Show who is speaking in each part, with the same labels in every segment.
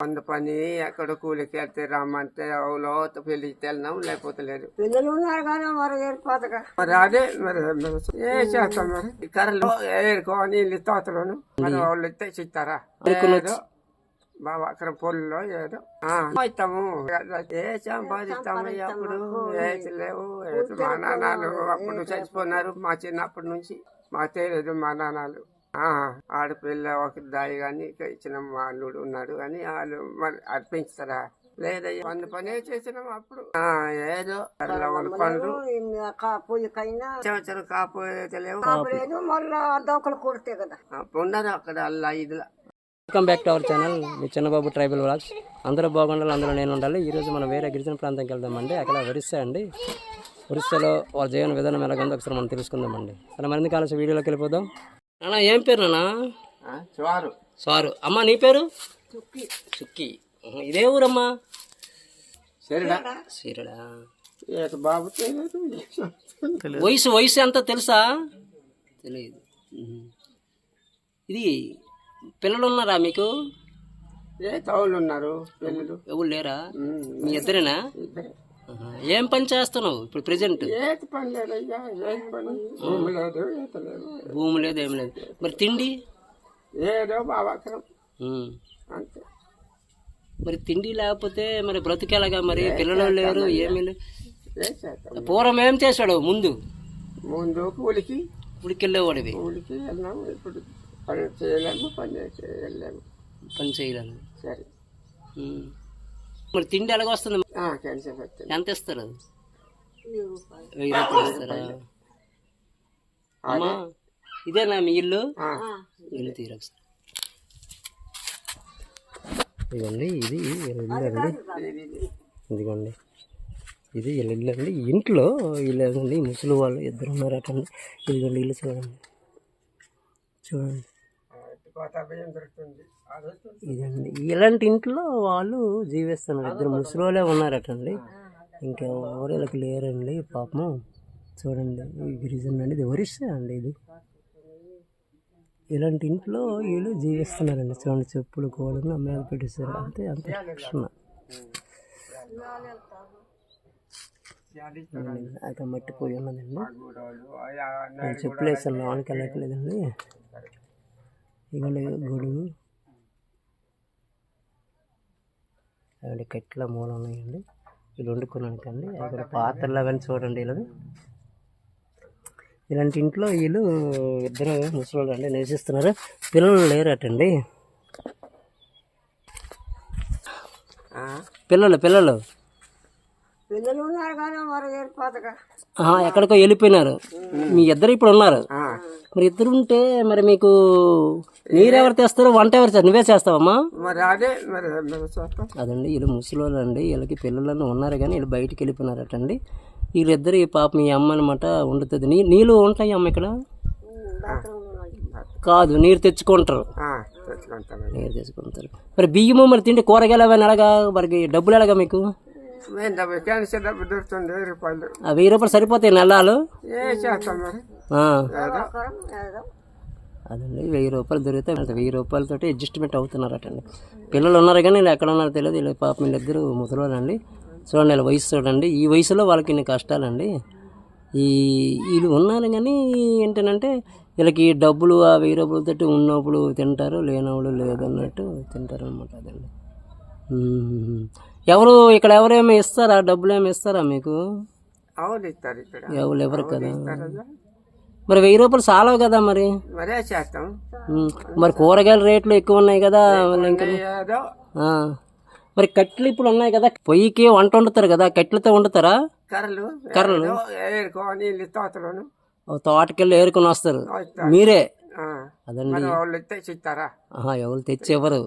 Speaker 1: వంద పని ఎక్కడ కూలికి వెళ్తే రమ్మంటే అవులో పెళ్ళికి వెళ్ళినాం లేకపోతే లేదు.
Speaker 2: పిల్లలు ఉన్నారు కానీ మరి ఏర్పాటుగా
Speaker 1: మరి అదే మరి ఏ చేస్తాం మరి? కర్రలు ఏరుకోని నీళ్ళు తోతలోను మరి వాళ్ళు ఇస్తారా ఏదో బాబా అక్కడ పొల్లో ఏదో. ఆ, ఇస్తాము. ఏ సంపాదిస్తాము అప్పుడు ఏది లేవు. ఏది మా నాన్నలు అప్పుడు చచ్చిపోయినారు మా చిన్నప్పటి నుంచి. మాకు తెలియదు మా నాన్నలు. ఆడపిల్ల ఒక దాయి కానీ ఇక ఇచ్చిన మా అల్లుడు ఉన్నాడు కానీ వాళ్ళు మరి అర్పించుతారా లేదయ్యా వంద పనే చేసినాం అప్పుడు. ఆ, ఏదో పనులు
Speaker 2: పొయ్యికైనా
Speaker 1: సంవత్సరం
Speaker 2: మళ్ళా దోకలు కొడితే కదా.
Speaker 1: ఉన్నారు అక్కడ అల్లా ఇదిలా.
Speaker 3: Welcome back to our channel. Me Chinnababu tribal vlogs. అందరూ బాగుండాలి అందరూ నేను ఉండాలి. ఈరోజు మనం వేరే గిరిజన ప్రాంతానికి వెళ్దామండి. అక్కడ ఒరిస్సా అండి. ఒరిస్సాలో వాళ్ళ జీవన విధానం ఎలాగుందో ఒకసారి మనం తెలుసుకుందామండి. అలా మరింత కాలం వీడియోలోకి వెళ్ళిపోదాం. నాన్న ఏం పేరు నాన్న?
Speaker 1: చారు
Speaker 3: సారు అమ్మ నీ పేరు? చుక్కి ఉహు, ఇదే ఊరమ్మా? సీరడా.
Speaker 1: ఏక బాబు
Speaker 3: వయసు వయసు ఎంత తెలుసా? తెలియదు. ఇది పిల్లలు ఉన్నారా మీకు?
Speaker 1: ఏ తౌలు ఉన్నారు పిల్లలు
Speaker 3: ఎవరు లేరా? మీ ఇద్దరేనా. ఏం పని చేస్తున్నావు ఇప్పుడు
Speaker 1: పని లేదయ్యా ఏం పని? భూమి లేదు ఈత లేదు.
Speaker 3: భూమి లేదు ఏం లేదు. మరి తిండి?
Speaker 1: ఏదో బాబాకరం
Speaker 3: ఉమ్.
Speaker 1: అంతే.
Speaker 3: మరి తిండి లేకపోతే మరి బ్రతికేలాగా మరి పిల్లలు లేరు ఏమీ లేరు.
Speaker 1: ఏం చేస్తాం
Speaker 3: పూర్వం ఏం చేశాడు ముందు?
Speaker 1: ముందు కూలికి.
Speaker 3: ఉడికెళ్ళేవాడివి
Speaker 1: కూలికి వెళ్ళాము ఇప్పుడు పని చేయలేము పని చేయలేము.
Speaker 3: పని చేయలేదు
Speaker 1: సరే.
Speaker 3: ఉమ్. మరి తిండి ఎలాగ ఎంత ఇస్తారు వెయ్యి రూపాయలు. ఇస్తారా అమ్మా ఇదేనా మీ ఇల్లు? ఇల్లు తీరు ఇదిగోండి ఇది ఇల్లు
Speaker 1: ఇది.
Speaker 3: ఇదిగోండి. ఇది ఇల్లు అండి. ఇంట్లో వీళ్ళండి ముసలి వాళ్ళు ఇద్దరు ఉన్నారు అటండి ఇదిగోండి ఇల్లు చూడండి. చూడండి.
Speaker 1: దొరుకుతుంది.
Speaker 3: ఇదండి. ఇలాంటి ఇంట్లో వాళ్ళు జీవిస్తున్నారు. ఇద్దరు ముసలి వాళ్ళే ఉన్నారటండి. ఇంకా ఎవరికి లేరండి పాపము చూడండి ఈ గిరిజన అండి ఇది ఒరిస్సా అండి ఇది? ఇలాంటి ఇంట్లో వీళ్ళు జీవిస్తున్నారండి. చూడండి చెప్పులు కోడలు మీద పెట్టేశారు. అంతే అంతే. కృష్ణ.
Speaker 1: అది
Speaker 3: అక్కడ మట్టి పోయి ఉన్నదండి. చెప్పులు వేసాను. లోనికి వెళ్ళట్లేదండి ఇవ్వండి గొడుగు అవి కట్ల మూల ఉన్నాయండి. వీళ్ళు వండుకోవడానికండి. అక్కడ పాత్రలు అవన్నీ చూడండి వీళ్ళు. ఇలాంటి ఇంట్లో వీళ్ళు ఇద్దరు ముసలి అండి నివసిస్తున్నారు. పిల్లలు లేరటండి. పిల్లలు పిల్లలు.
Speaker 2: పిల్లలు ఉన్నారు కానీ
Speaker 3: ఎక్కడికో వెళ్ళిపోయినారు. మీ ఇద్దరు ఇప్పుడు ఉన్నారు. మరి ఇద్దరు ఉంటే మరి మీకు నీరెవరు తెస్తారు వంట ఎవరు చేస్తారు నువ్వే చేస్తావమ్మా?
Speaker 1: మరి అదే మరి
Speaker 3: అదండి వీళ్ళు ముసలోళ్ళు అండి వీళ్ళకి పిల్లలను ఉన్నారు కానీ వీళ్ళు బయటికి వెళ్ళిపోయినారటండి. వీళ్ళిద్దరు ఈ పాప మీ అమ్మ అనమాట వండుతుంది. నీ నీళ్ళు ఉంటాయి అమ్మ ఇక్కడ? కాదు నీరు తెచ్చుకుంటారు. నీరు తెచ్చుకుంటారు. మరి బియ్యము మరి తిండి కూరగాయలు అవన్నీ ఎలాగా? మరి డబ్బులు ఎలాగా మీకు?
Speaker 1: వెయ్యి రూపాయలు
Speaker 3: సరిపోతాయి నెలలు?
Speaker 1: ఏ చేస్తాం మరి?
Speaker 3: అదండి వెయ్యి రూపాయలు దొరికితే వెయ్యి రూపాయలతోటి అడ్జస్ట్మెంట్ అవుతున్నారటండి. పిల్లలు ఉన్నారు కానీ వీళ్ళు ఎక్కడ ఉన్నారో తెలియదు. వీళ్ళ పాప వీళ్ళిద్దరు ముసలోళ్ళండి. చూడండి వీళ్ళ వయసు చూడండి. ఈ వయసులో వాళ్ళకి ఇన్ని కష్టాలండి. ఈ వీళ్ళు ఉన్నారు కానీ ఏంటంటే వీళ్ళకి డబ్బులు ఆ వెయ్యి రూపాయలతోటి ఉన్నప్పుడు తింటారు లేనప్పుడు లేదన్నట్టు తింటారు అనమాట అదండి. ఎవరు ఇక్కడ ఎవరేమి ఇస్తారా? డబ్బులు ఏమి ఇస్తారా మీకు? ఎవరు ఎవరు కదా. మరి వెయ్యి రూపాయలు చాలవు కదా మరి?
Speaker 1: మరే చేస్తాం
Speaker 3: మరి కూరగాయల రేట్లు ఎక్కువ ఉన్నాయి కదా ఇంకా. మరి? కట్లు ఇప్పుడు ఉన్నాయి కదా పొయ్యికి వంట వండుతారు కదా కట్లతో వండుతారా?
Speaker 1: కర్రలు
Speaker 3: కర్రలు? తోటకెళ్ళి ఏరుకొని వస్తారు. మీరే? అదండి. ఎవరు తెచ్చేవారు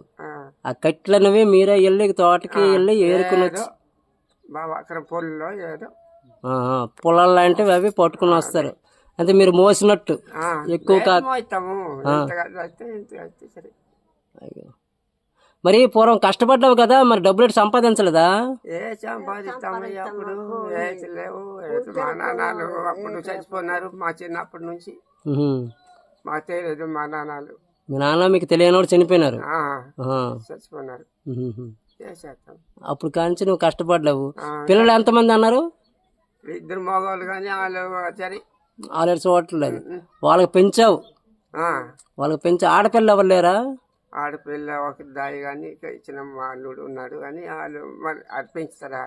Speaker 1: ఆ,
Speaker 3: కట్లనవి మీరే వెళ్ళి తోటకి వెళ్ళి ఏరుకొని వచ్చి
Speaker 1: పొలాలు
Speaker 3: లాంటివి అవి పట్టుకుని వస్తారు. అంటే మీరు మోసినట్టు. ఎక్కువ. మరి పూర్వం కష్టపడ్డావు కదా మరి డబ్బులు ఎటు సంపాదించలేదా?
Speaker 1: ఏ సంపాదిస్తామయ్యా అప్పుడు? లేవు మా నాన్నలు అప్పుడు చచ్చిపోయినారు మా చిన్నప్పటి నుంచి.
Speaker 3: ఉహుం.
Speaker 1: మా తెలియదు మా నాన్నలు.
Speaker 3: మీ నాన్న మీకు తెలియనివాడు చనిపోయినారు.
Speaker 1: చచ్చిపోయినారు.
Speaker 3: అప్పుడు కాంచి నువ్వు కష్టపడ్డావు. పిల్లలు ఎంతమంది అన్నారు?
Speaker 1: ఇద్దరు మగవాళ్ళు కానీ వాళ్ళు సరే
Speaker 3: ఆల్రెడీ చూడట్లేదు వాళ్ళకి పెంచావు. వాళ్ళకి పెంచి ఆడపిల్ల ఎవరు లేరా?
Speaker 1: ఆడపిల్ల ఒక దాయి కానీ ఇచ్చిన మా అల్లుడు ఉన్నాడు కానీ వాళ్ళు మరి అది పెంచుతారా?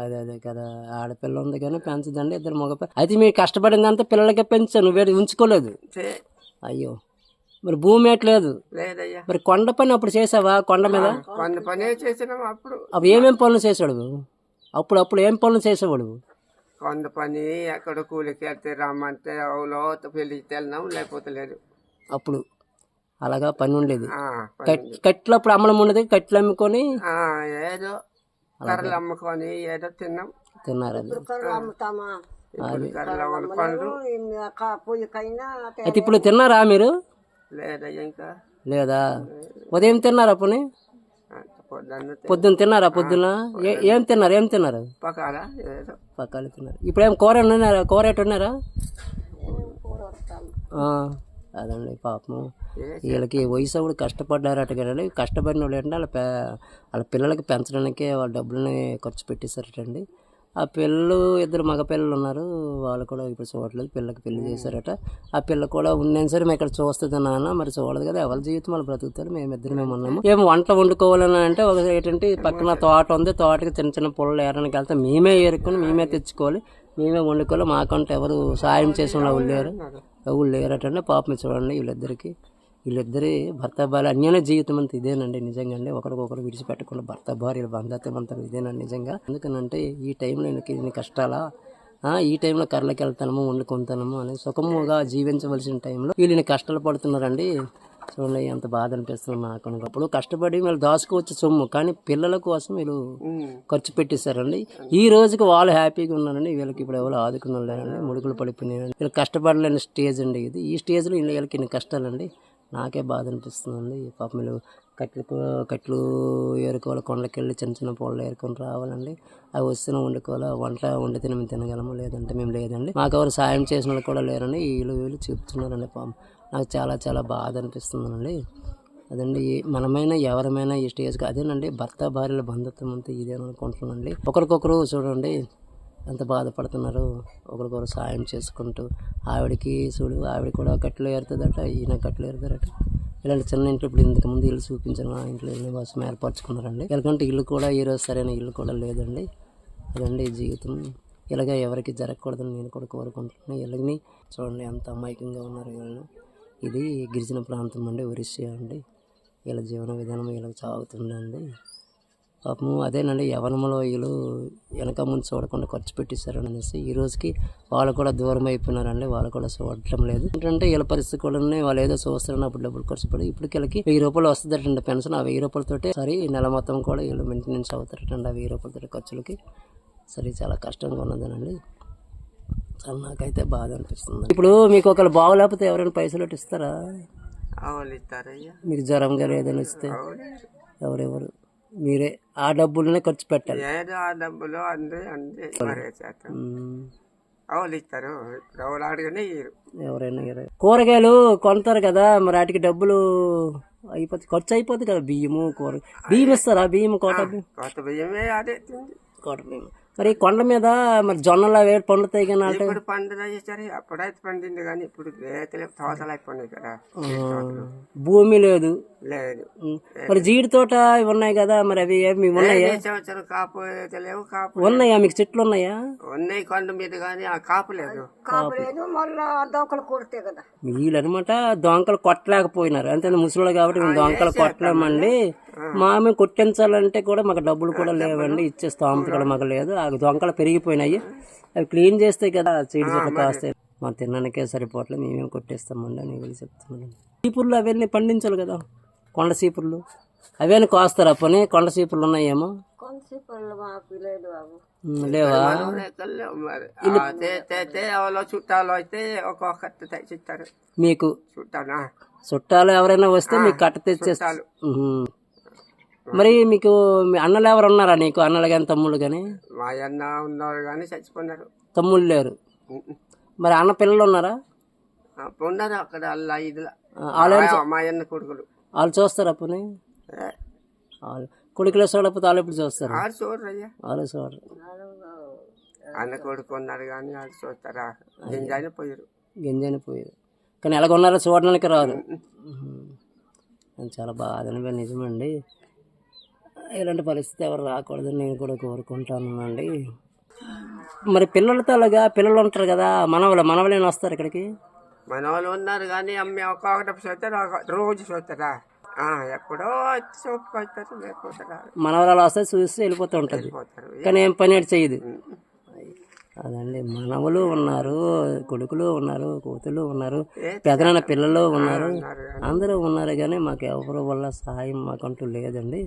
Speaker 3: అదే అదే కదా. ఆడపిల్ల ఉంది కానీ పెంచదండి ఇద్దరు మగ అయితే మీరు కష్టపడిందంతా పిల్లలకే పెంచా నువ్వే ఉంచుకోలేదు. అయ్యో. మరి భూమి ఎట్లేదు
Speaker 1: లేదయ్యా.
Speaker 3: మరి కొండ పని అప్పుడు చేసావా? కొండ మీద?
Speaker 1: కొన్ని పనే చేసినాం అప్పుడు.
Speaker 3: అప్పుడు ఏమేం పనులు చేసాడు అప్పుడు అప్పుడు ఏం పనులు చేసేవాడు?
Speaker 1: కొండ పని ఎక్కడ కూలికి వెళ్తే రమ్మంటే లోత పెళ్ళికి వెళ్ళినాం లేకపోతే లేదు.
Speaker 3: అప్పుడు అలాగా పని ఉండేది.
Speaker 1: ఆ, పని.
Speaker 3: కట్ కట్లు అప్పుడు అమ్మడం ఉండేది కట్లు అమ్ముకొని?
Speaker 1: ఆ, ఏదో కర్రలు అమ్ముకొని ఏదో తిన్నాం.
Speaker 3: తిన్నారు అయితే ఇప్పుడు తిన్నారా మీరు?
Speaker 1: లేదయ్యా ఇంకా.
Speaker 3: లేదా. ఉదయం తిన్నారా పోనీ?
Speaker 1: పొద్దున్న
Speaker 3: తిన్నారా పొద్దున ఏ- ఏం తిన్నారు? ఏం తిన్నారు?
Speaker 1: పకాల
Speaker 3: పక్కాలు తిన్నారు. ఇప్పుడు ఏం కూర ఉన్నారా కూర ఎటు ఉన్నారా అదండి పాపం. వీళ్ళకి వయసు కూడా కష్టపడ్డారట కదండి. కష్టపడిన వాళ్ళు ఏంటంటే వాళ్ళ వాళ్ళ పిల్లలకి పెంచడానికే వాళ్ళ డబ్బులని ఖర్చు పెట్టేశారటండి. ఆ పిల్లలు ఇద్దరు మగ పిల్లలు ఉన్నారు. వాళ్ళు కూడా ఇప్పుడు చూడట్లేదు పిల్లకి పెళ్ళి చేశారట. ఆ పిల్ల కూడా ఉన్నాను సరే మేము ఇక్కడ చూస్తుంది నాన్న. మరి చూడదు కదా ఎవరి జీవితం వాళ్ళు బ్రతుకుతారు. మేము ఇద్దరు మేము ఉన్నాము ఏం వంట వండుకోవాలని అంటే ఒక ఏంటంటే పక్కన తోట ఉంది. తోటకి చిన్న చిన్న పొలం ఏరడానికి వెళ్తే మేమే ఏరుకొని మేమే తెచ్చుకోవాలి. మేమే వండుకోవాలి. మాకంటే ఎవరు సాయం చేసిన వాళ్ళు లేరు. ఎవరు లేరటండి పాపం చూడండి వీళ్ళిద్దరికి. వీళ్ళిద్దరి భర్త భార్య అన్యోన్య జీవితం అంతా ఇదేనండి నిజంగా అండి ఒకరికొకరు విడిచిపెట్టకుండా భర్త భార్యల బంధత్వం అంతా ఇదేనండి నిజంగా. ఎందుకనంటే ఈ టైంలో ఈయనకి ఇన్ని కష్టాలా? ఈ టైంలో కర్రలకి వెళ్తాము వండుకుంటాము అని సుఖముగా జీవించవలసిన టైంలో వీళ్ళని కష్టాలు పడుతున్నారండి. చూడండి ఎంత బాధ అనిపిస్తుంది నాకు. అప్పుడు కష్టపడి వీళ్ళు దాచుకోవచ్చు సొమ్ము కానీ పిల్లల కోసం వీళ్ళు ఖర్చు పెట్టేశారండి. ఈ రోజుకి వాళ్ళు హ్యాపీగా ఉన్నారండి. వీళ్ళకి ఇప్పుడు ఎవరు ఆదుకున్న లేరండి ముడుకులు పడిపోయినాయండి. వీళ్ళు కష్టపడలేని స్టేజ్ అండి ఇది. ఈ స్టేజ్లో వీళ్ళకి ఇన్ని కష్టాలండి. నాకే బాధ అనిపిస్తుందండి పాపం వీళ్ళు కట్లు కట్లు ఏరుకోవాలి కొండకి వెళ్ళి చిన్న చిన్న పొలం ఏరుకొని రావాలండి. అవి వస్తున్న వండుకోవాలి. వంట వండితే మేము తినగలము లేదంటే మేము లేదండి. మాకు ఎవరు సాయం చేసిన వాళ్ళు కూడా లేరండి. వీళ్ళు వీళ్ళు చూపుతున్నారండి పాపం. నాకు చాలా చాలా బాధ అనిపిస్తుందండి అదండి మనమైనా ఎవరమైనా ఈ స్టేజ్కి అదేనండి భర్త భార్యల బంధుత్వం అంతా ఇదే అనుకుంటున్నానండి ఒకరికొకరు చూడండి ఎంత బాధపడుతున్నారు? ఒకరికొకరు సాయం చేసుకుంటూ ఆవిడకి చూడు ఆవిడ కూడా కట్లు ఏరుతుందట ఈయన కట్లు ఏరుతారట. ఇలాంటి చిన్న ఇంట్లో ఇప్పుడు ఇంతకు ముందు ఇల్లు చూపించిన ఆ ఇంట్లో ఇల్లు కోసం ఏర్పరచుకున్నారండి. ఎందుకంటే ఇల్లు కూడా ఈ రోజు సరైన ఇల్లు కూడా లేదండి. అదండి జీవితం. ఇలాగ ఎవరికి జరగకూడదని నేను కూడా కోరుకుంటున్నాను. ఇలాగని చూడండి ఎంత అమాయకంగా ఉన్నారు వీళ్ళు. ఇది గిరిజన ప్రాంతం అండి ఒరిస్సా అండి. వీళ్ళ జీవన విధానం ఇలా సాగుతుందండి. పాపము అదేనండి యవనంలో వీళ్ళు వెనక ముందు చూడకుండా ఖర్చు పెట్టేశారు అనేసి ఈ రోజుకి వాళ్ళు కూడా దూరం అయిపోయినారండి వాళ్ళు కూడా చూడటం లేదు. ఏంటంటే వీళ్ళ పరిస్థితి కూడా ఉన్నాయి. వాళ్ళు ఏదో చూస్తారని అప్పుడు డబ్బులు ఖర్చు పడి ఇప్పుడు వీళ్ళకి వెయ్యి రూపాయలు వస్తుందటండి పెన్షన్. ఆ వెయ్యి రూపాయలతోటి సరే ఈ నెల మొత్తం కూడా వీళ్ళు మెయింటెనెన్స్ అవుతారటండి ఆ వెయ్యి రూపాయలతో ఖర్చులకి. సరే చాలా కష్టంగా ఉన్నదేనండి. చాలా నాకైతే బాధ అనిపిస్తుంది. ఇప్పుడు మీకు ఒకళ్ళు బాగోలేకపోతే ఎవరైనా పైసలు ఇస్తారా? మీకు జ్వరం గారు ఏదైనా ఇస్తే ఎవరెవరు? మీరే ఆ డబ్బులనే ఖర్చు పెట్టాలి.
Speaker 1: ఏదో ఆ డబ్బులు అందే అందే మరే. ఆవులు ఇస్తారు? అడిగినే ఇయ్యరు.
Speaker 3: ఎవరైనా. కూరగాయలు కొంటారు కదా మరి వాటికి డబ్బులు అయిపోతుంది ఖర్చు అయిపోతుంది కదా బియ్యము కూర బియ్యం ఇస్తారా? బియ్యం కోట బియ్యం
Speaker 1: కొత్త బియ్యమే అదే
Speaker 3: కోట బియ్యం మరి కొండ మీద మరి జొన్నలు అవి పండుతాయి కానీ అంటే
Speaker 1: ఇప్పుడు పండుగ చేస్తారు అప్పుడైతే పండింది కానీ ఇప్పుడు తోటలు అయిపోయినాయి కదా.
Speaker 3: భూమి లేదు.
Speaker 1: లేదు.
Speaker 3: మరి జీడి తోట ఇవి ఉన్నాయి కదా మరి అవి ఏమి ఉన్నాయా?
Speaker 1: ఏ సంవత్సరం కాపు లేవు కాపు
Speaker 3: ఉన్నాయా? మీకు చెట్లు ఉన్నాయా?
Speaker 1: ఉన్నాయి కొండ మీద కానీ ఆ కాపు లేదు.
Speaker 2: కాపు లేదు మళ్ళా దోకలు కొడితే కదా.
Speaker 3: వీళ్ళు అనమాట దొంకలు కొట్టలేకపోయినారు. అంతే ముసలి కాబట్టి మేము దొంకలు కొట్టలేమండి. మామే కొట్టించాలంటే కూడా మాకు డబ్బులు కూడా లేవండి ఇచ్చే స్తోమత కూడా మాకు లేదు. ఆ దొంకలు పెరిగిపోయినాయి. అవి క్లీన్ చేస్తే కదా చీడి చెట్లు కాస్తాయి మా తినడానికే సరిపోవట్లేదు. మేమేం కొట్టేస్తామండి అని వీళ్ళు చెప్తున్నాను సీపుర్లు అవన్నీ పండించాలి కదా. కొండ సీపుర్లు అవన్నీ కోస్తారా? పని కొండ సీపుర్లు ఉన్నాయేమో.
Speaker 2: కొంతసేపు మాకు లేదు బాబు.
Speaker 3: ఉమ్, లేవా?
Speaker 1: చుట్టాలు అయితే తెచ్చిస్తారు
Speaker 3: మీకు? చుట్టాలు? ఎవరైనా వస్తే మీకు కట్ట తెచ్చేస్తారు. మరి మీకు మీ అన్నలు ఎవరు ఉన్నారా నీకు? అన్నలు కానీ తమ్ముళ్ళు కానీ
Speaker 1: మా అన్న ఉన్నారు కానీ చచ్చిపోయినారు.
Speaker 3: తమ్ముళ్ళు లేరు. మరి అన్న పిల్లలు ఉన్నారా?
Speaker 1: ఉన్నారు అక్కడ అల్ల
Speaker 3: వాళ్ళు
Speaker 1: మా అన్న కొడుకులు.
Speaker 3: వాళ్ళు చూస్తారు అప్పుని వాళ్ళు కొడుకులో చూడకపోతే వాళ్ళు ఎప్పుడు చూస్తారు? వాళ్ళు చూడరు
Speaker 1: అన్న కొడుకు ఉన్నారు కానీ ఆడు చూస్తారా? గింజాని పోయారు
Speaker 3: గింజని పోయేది కానీ ఎలాగ ఉన్నారో చూడడానికి రాదు చాలా బాధ నిజమండి. ఇలాంటి పరిస్థితి ఎవరు రాకూడదని నేను కూడా కోరుకుంటానండి. మరి పిల్లలతో అలాగా పిల్లలు ఉంటారు కదా మనవలు మనవలేని వస్తారు ఇక్కడికి?
Speaker 1: మన వాళ్ళు ఉన్నారు కానీ అమ్మ ఒక ఒకటి చూస్తారా రోజు చూస్తారా ఎప్పుడో రారు.
Speaker 3: మనవరాలు వస్తే చూసి వెళ్ళిపోతూ ఉంటుంది. కానీ ఏం పని చేయదు. అదండి మనవలు ఉన్నారు కొడుకులు ఉన్నారు కూతులు ఉన్నారు పెదనాన్న పిల్లలు ఉన్నారు. అందరూ ఉన్నారు కానీ మాకు ఎవరి వల్ల సహాయం మాకంటూ లేదండి?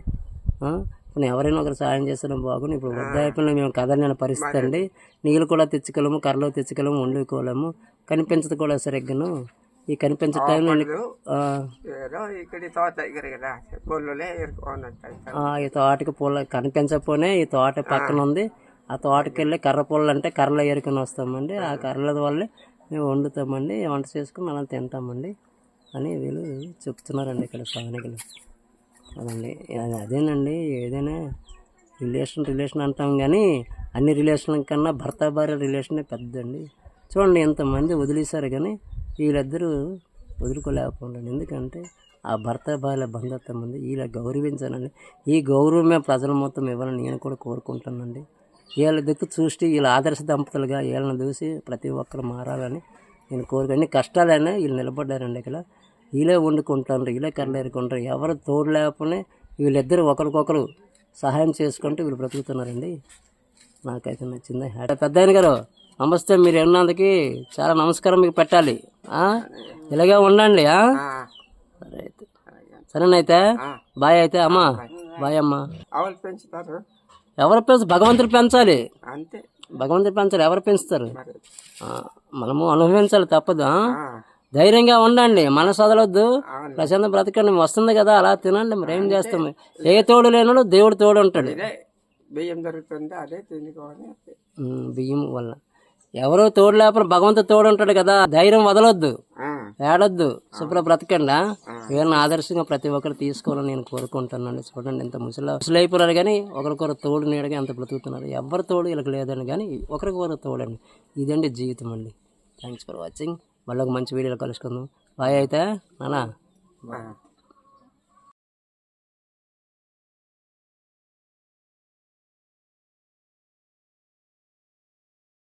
Speaker 3: ఇప్పుడు ఎవరైనా ఒకరు సహాయం చేస్తేనే బాగుంది ఇప్పుడు వృద్ధాప్యంలో మేము కదలేని పరిస్థితి అండి నీళ్ళు కూడా తెచ్చుకోలేము కర్రలు తెచ్చుకోలేము వండుకోలేము కనిపించదు కూడా సరిగ్గాను. ఈ కనిపించే టైంలో ఈ తోటకి పూల కనిపించకపోనే ఈ తోట పక్కన ఉంది ఆ తోటకి వెళ్ళి కర్ర పూలు అంటే కర్రలు ఏరుకొని వస్తామండి. ఆ కర్రల వల్లే మేము వండుతామండి. వంట చేసుకుని మనం తింటామండి అని వీళ్ళు చెప్తున్నారండి ఇక్కడ స్థానికులు. అదండి. అదేనండి ఏదైనా రిలేషన్ రిలేషన్ అంటాం కానీ అన్ని రిలేషన్ల కన్నా భర్త భార్య రిలేషనే పెద్దండి చూడండి ఎంతమంది వదిలేశారు కానీ వీళ్ళిద్దరూ వదులుకోలేకపోండి ఎందుకంటే ఆ భర్త భార్య బంధత్వం ఉంది. వీళ్ళ గౌరవించానండి ఈ గౌరవమే ప్రజల మొత్తం ఇవ్వాలని నేను కూడా కోరుకుంటానండి వీళ్ళ దిక్కు చూసి వీళ్ళ ఆదర్శ దంపతులుగా వీళ్ళని చూసి ప్రతి ఒక్కరు మారాలని నేను కోరుకు అన్ని కష్టాలైనా వీళ్ళు నిలబడ్డారండి ఇక్కడ. వీళ్ళే వండుకుంటారు వీళ్ళే కర్లేరుకుంటారు ఎవరు తోడు లేకపోతే వీళ్ళిద్దరు ఒకరికొకరు సహాయం చేసుకుంటూ వీళ్ళు బ్రతుకుతున్నారండి. నాకైతే నచ్చింది. పెద్ద ఆయన గారు నమస్తే మీరు ఉన్నందుకు చాలా నమస్కారం మీకు పెట్టాలి? ఇలాగే ఉండండి? సరే అయితే. సరేనైతే బాయ్ అయితే అమ్మా. బాయ్. అమ్మా.
Speaker 1: అవలు పెంచుతారు?
Speaker 3: ఎవరు పెంచ భగవంతుడు పెంచాలి.
Speaker 1: అంతే.
Speaker 3: భగవంతుడు పెంచాలి ఎవరు పెంచుతారు? మనము అనుభవించాలి తప్పదు ధైర్యంగా ఉండండి మనసు వదలొద్దు. ప్రశాంత బ్రతకండి వస్తుంది కదా అలా తినండి మరి ఏం చేస్తాం? ఏ తోడు లేనోడు దేవుడు తోడు ఉంటాడు.
Speaker 1: బియ్యం దొరుకుతుంది అదే తినుకోవాలి
Speaker 3: బియ్యం వల్ల. ఎవరో తోడు లేకపోతే భగవంతుడు తోడు ఉంటాడు కదా ధైర్యం వదలొద్దు. ఏడొద్దు. శుభ్ర బ్రతకండి? వీళ్ళని ఆదర్శంగా ప్రతి ఒక్కరు తీసుకోవాలని నేను కోరుకుంటున్నాను. చూడండి ఎంత ముసలి ముసలి అయిపోయారు కానీ ఒకరికొకరు తోడు నీడగా ఎంత బ్రతుకుతున్నారు. ఎవరి తోడు వీళ్ళకి లేదని కానీ ఒకరికొకరు తోడండి. ఇదండి జీవితం అండి. థ్యాంక్స్ ఫర్ వాచింగ్ మళ్ళీ ఒక మంచి వీడియోలో కలుసుకుందాం. బాయ్ అయితే నానా?